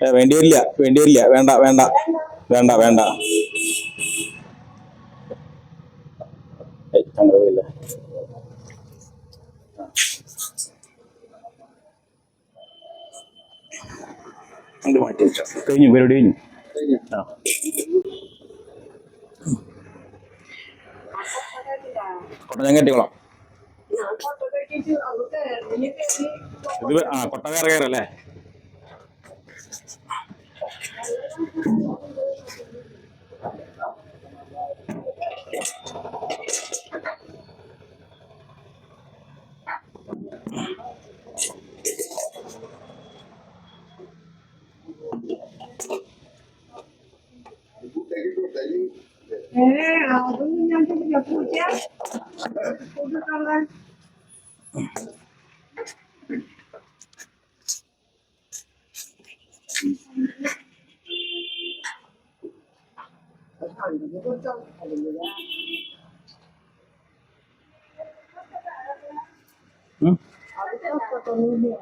വേണ്ടി വരില്ല വേണ്ടി വരില്ല വേണ്ട വേണ്ട വേണ്ട. വേണ്ട പോയില്ല. ഇത് മാറ്റി വെച്ചോ കഴിഞ്ഞു പരിപാടി കഴിഞ്ഞു. ആ. കൊട്ട ഞാൻ കെട്ടിക്കോളാം. ഇത് ആ കൊട്ട കയറി കയറല്ലേ? ഏ അതൊന്നും ഞാൻ ചെയ്തില്ല പൂജ പൂജക്കുള്ള ഉം.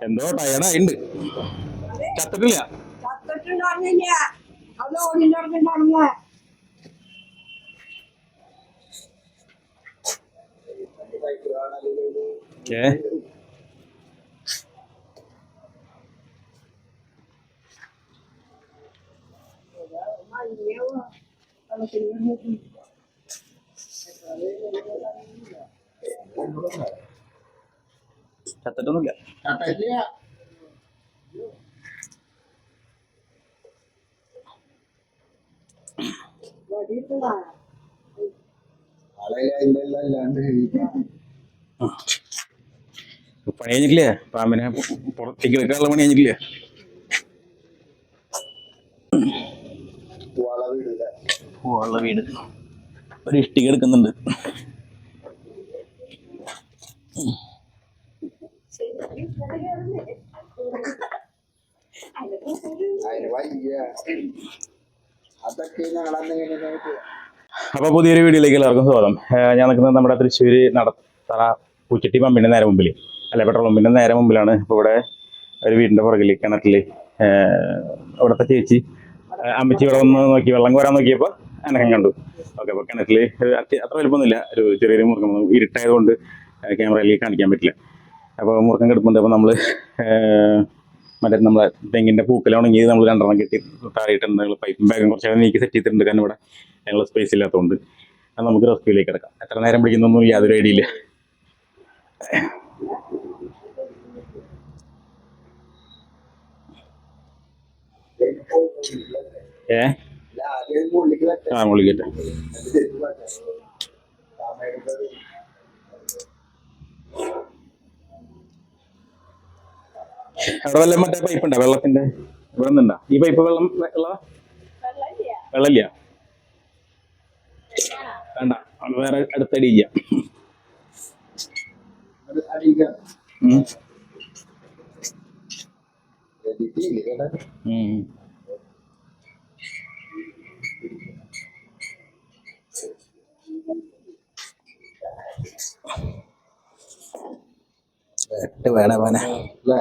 എന്തോ ടയർഡായിണ്ട് ചത്തിട്ടില്ല. ഏ? ചത്തിട്ടൊന്നുമില്ല പണി കഴിഞ്ഞിട്ടില്ലേ? പാമ്പിനെ പുറത്തേക്ക് വെക്കാനുള്ള പണി കഴിഞ്ഞിട്ടില്ലേ? പൂവുള്ള വീട്. ഒരു ഇഷ്ടിക എടുക്കുന്നുണ്ട്. അപ്പോൾ പുതിയൊരു വീഡിയോയിലേക്ക് എല്ലാവർക്കും സ്വാഗതം. ഞാൻ നിൽക്കുന്നത് നമ്മുടെ തൃശ്ശൂർ നടത്തറ പൂച്ചട്ടി പമ്പിന്റെ നേരെ മുമ്പിൽ അല്ലെ പെട്രോൾ പമ്പിന്റെ നേരെ മുമ്പിലാണ്. ഇപ്പോൾ ഇവിടെ ഒരു വീടിന്റെ പുറകിൽ കിണറ്റിൽ ഇവിടുത്തെ ചേച്ചി അമ്മച്ചി ഇവിടെ വന്ന് നോക്കി വെള്ളം കോരാൻ നോക്കിയപ്പോൾ അനക്കം കണ്ടു. ഓക്കെ അപ്പോൾ കിണറ്റിൽ അത്ര വലുപ്പമൊന്നുമില്ല. ഒരു ചെറിയൊരു മുറുക്കം ഇരുട്ടായതുകൊണ്ട് ക്യാമറയിൽ കാണിക്കാൻ പറ്റില്ല. അപ്പോൾ മുറുക്കം കിടപ്പുണ്ട്. അപ്പോൾ നമ്മൾ മറ്റേ നമ്മളെ തെങ്ങിന്റെ പൂക്കലുണങ്ങി നമ്മൾ രണ്ടെണ്ണം കെട്ടി താഴെയിട്ടുണ്ട് പൈപ്പും ബാഗും കുറച്ച് നീക്കി സെറ്റ് ചെയ്തിട്ടുണ്ട്. കാരണം ഇവിടെ ഞങ്ങൾ സ്പേസ് ഇല്ലാത്തതുകൊണ്ട് അത് നമുക്ക് റെസ്ക്യൂലേക്ക് കിടക്കാം. എത്ര നേരം പിടിക്കുന്നൊന്നും യാതൊരു ഐഡിയ ഇല്ല. ഏ? ആ പുള്ളിക്ക് വെച്ച ആ മുള്ളിക്കട്ടെ അവിടെ വല്ല മറ്റേ പൈപ്പ് ഉണ്ടോ? വെള്ളത്തിന്റെ? ഇവിടെ ഈ പൈപ്പ് വെള്ളം ഉള്ളതാ? വെള്ളമില്ല. വേണ്ട. വേറെ അടുത്തടി ചെയ്യാം. അടിക്കാം ഉം. എഡിറ്റില്ലേ കേട്ടാ ഉം. എട്ട് വേണേ പോനെ അല്ലേ?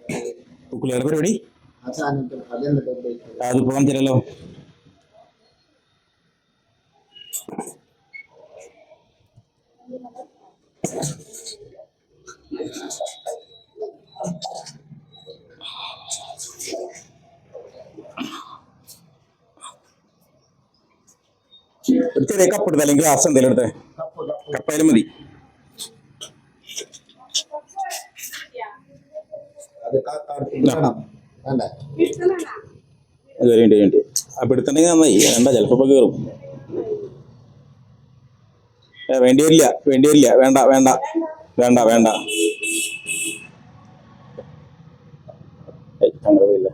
ഉക്കുലയുടെ പരിപാടി? അതിപ്പോ കാണിച്ചല്ലോ ഒരു ചെറിയ കപ്പ് അല്ലെങ്കിൽ ഗ്ലാസ് എന്തെങ്കിലും എടുത്തേ? കപ്പായാലും മതി. ഇരിക്കണം വേണ്ടേ? ഉണ്ട് ഉണ്ട് അപ്പൊ എടുത്തിട്ടുണ്ടെങ്കിൽ നന്നായി. വേണ്ട ചിലപ്പോ ഇപ്പൊ കയറും വേണ്ടി വരില്ല വേണ്ടി വരില്ല. വേണ്ട വേണ്ട. വേണ്ട വേണ്ട. സംഗ്രഹമില്ല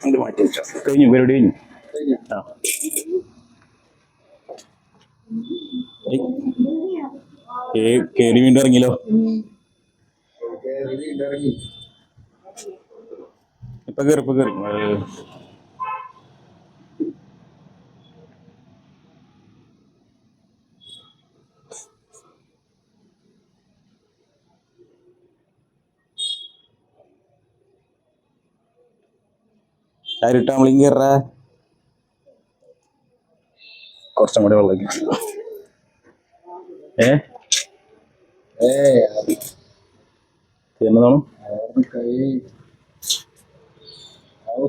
അത് മാറ്റി വെച്ചോ. കഴിഞ്ഞു ഇവരോട് കഴിഞ്ഞു? ആ. കേറി വീണ്ടും ഇറങ്ങിയല്ലോ. ഇപ്പൊ കയറി ഇപ്പൊ കയറി ആരിട്ടാ നമ്മളിങ് കയറ കുറച്ചും കൂടെ വെള്ളം ഏ? അവർ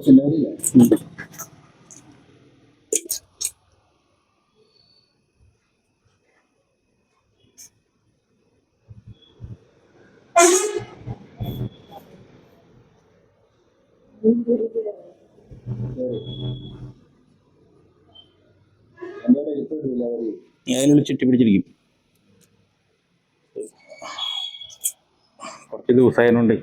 അതിനുള്ളിൽ ചുറ്റി പിടിച്ചിരിക്കും. കുറച്ച് ദിവസമായതുകൊണ്ട്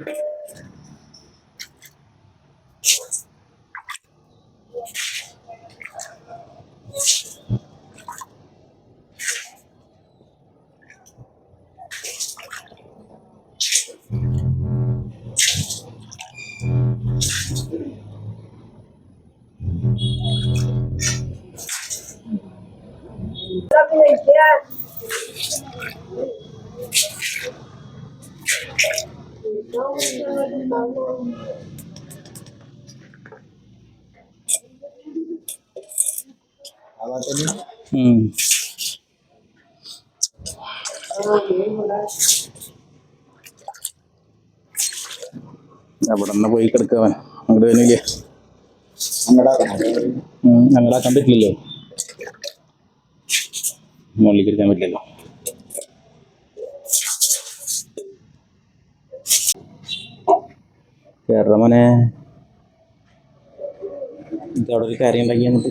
അവിടെ നിന്ന് പോയി കിടക്കവൻ. അങ്ങോട്ട് വന്നില്ലേ അങ്ങടാക്കണം ഞങ്ങളാക്കാൻ പറ്റില്ലല്ലോ മുകളിലേക്ക് എടുക്കാൻ പറ്റില്ലല്ലോ? കേരള മോനെ ഇത് അവിടെ ഒരു കാര്യം ഉണ്ടാക്കി എന്നിട്ട്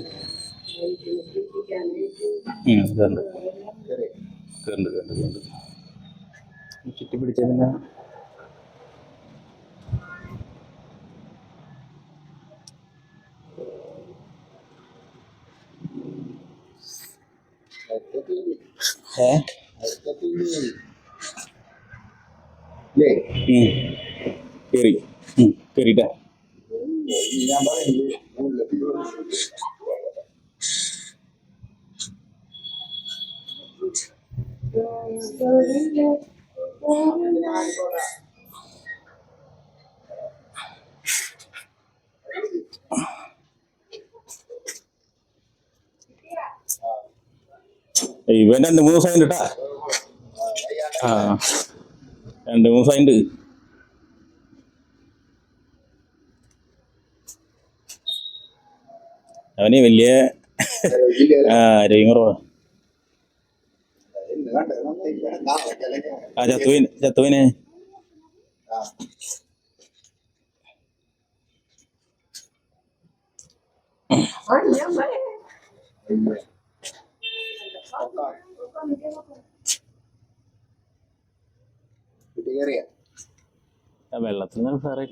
ചുറ്റി പിടിച്ച പിന്നെ ഏ? പറയുന്നത് മുകളിലെത്തി ഇവൻ രണ്ട് മൂന്ന് ദിവസം കേട്ടാ ആ രണ്ട് മൂന്ന് ദിവസം ഉണ്ട് അവന് വലിയ ആ, ആരോഗ്യം കുറവാ ആ ചത്തുവിന് ചത്തുവിന് വെള്ളത്തിൽ നിന്ന് സാറേ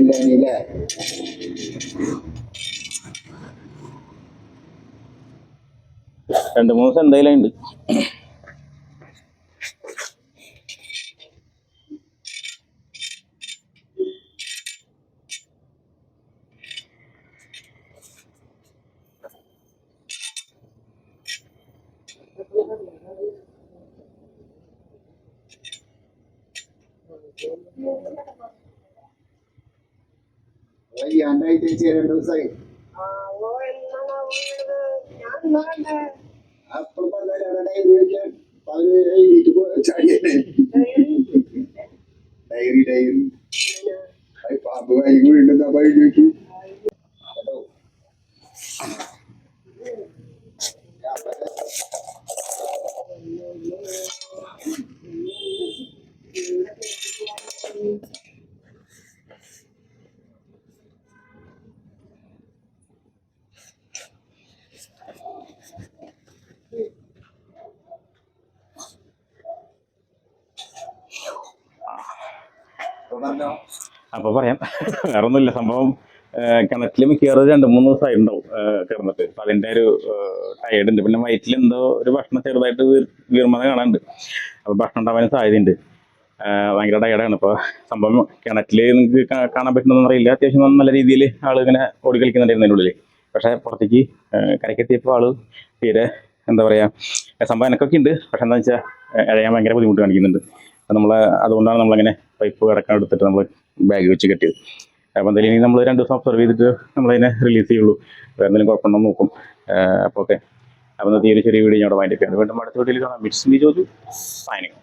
ഇല്ല രണ്ട് മൂന്ന് ദിവസം എന്തായാലും ഉണ്ട്. വയ്യാണ്ടായിട്ട് ചേച്ചി രണ്ട് ദിവസമായി? ഞാൻ അവിടെ ഡയറി വെക്കാൻ അവർ എഴുതിയിട്ട് പോ- ചാടിയല്ലേ ഡയറി ഡയറി പാമ്പ് കൈ വീണ്ടും നമ്മൾ എഴുതി വെച്ചു കേട്ടോ പറഞ്ഞോ അപ്പോൾ പറയാം. വേറെ ഒന്നുമില്ല സംഭവം കിണറ്റിൽ മിക്കവാറും രണ്ട് മൂന്ന് ദിവസമായി ഉണ്ടാവും കിടന്നിട്ട്. അപ്പം അതിന്റെ ഒരു ടയേർഡ് ഉണ്ട്. പിന്നെ വയറ്റിൽ എന്തോ ഒരു ഭക്ഷണം ചെറുതായിട്ട് വീർ വീർമത കാണാനുണ്ട് അപ്പോൾ ഭക്ഷണം ഉണ്ടാവാനും സാധ്യതയുണ്ട്. ഭയങ്കര ടയേർഡാണ് ഇപ്പോൾ സംഭവം കിണറ്റിൽ നിങ്ങൾക്ക് കാണാൻ പറ്റുന്നതെന്ന് അറിയില്ല. അത്യാവശ്യം നല്ല രീതിയിൽ ആൾ ഇങ്ങനെ ഓടി കളിക്കുന്നുണ്ടായിരുന്നു അതിന്റെ ഉള്ളിൽ പക്ഷേ പുറത്തേക്ക് കരക്കെത്തിയപ്പോൾ ആൾ തീരെ എന്താ പറയുക സംഭവം എനക്കൊക്കെ ഉണ്ട്. പക്ഷെ എന്താ വെച്ചാൽ ഇഴയാൻ ഭയങ്കര ബുദ്ധിമുട്ട് കാണിക്കുന്നുണ്ട്. നമ്മളെ അതുകൊണ്ടാണ് നമ്മളങ്ങനെ പൈപ്പ് കിടക്കാൻ എടുത്തിട്ട് നമ്മൾ ബാഗ് വെച്ച് കെട്ടിയത്. അപ്പോൾ എന്തായാലും ഇനി നമ്മൾ രണ്ട് ദിവസം ഒബ്സർവ് ചെയ്തിട്ട് നമ്മളതിനെ റിലീസ് ചെയ്യുള്ളൂ. എന്തെങ്കിലും കുഴപ്പമുണ്ടോ നോക്കും. അപ്പോൾ ഓക്കെ അപ്പോൾ ഇന്നത്തെ ചെറിയ വീഡിയോ ഞാൻ അവിടെ ചെയ്യാം. വീണ്ടും അടുത്ത വീഡിയോയിൽ കാണാം. Midst Joju signing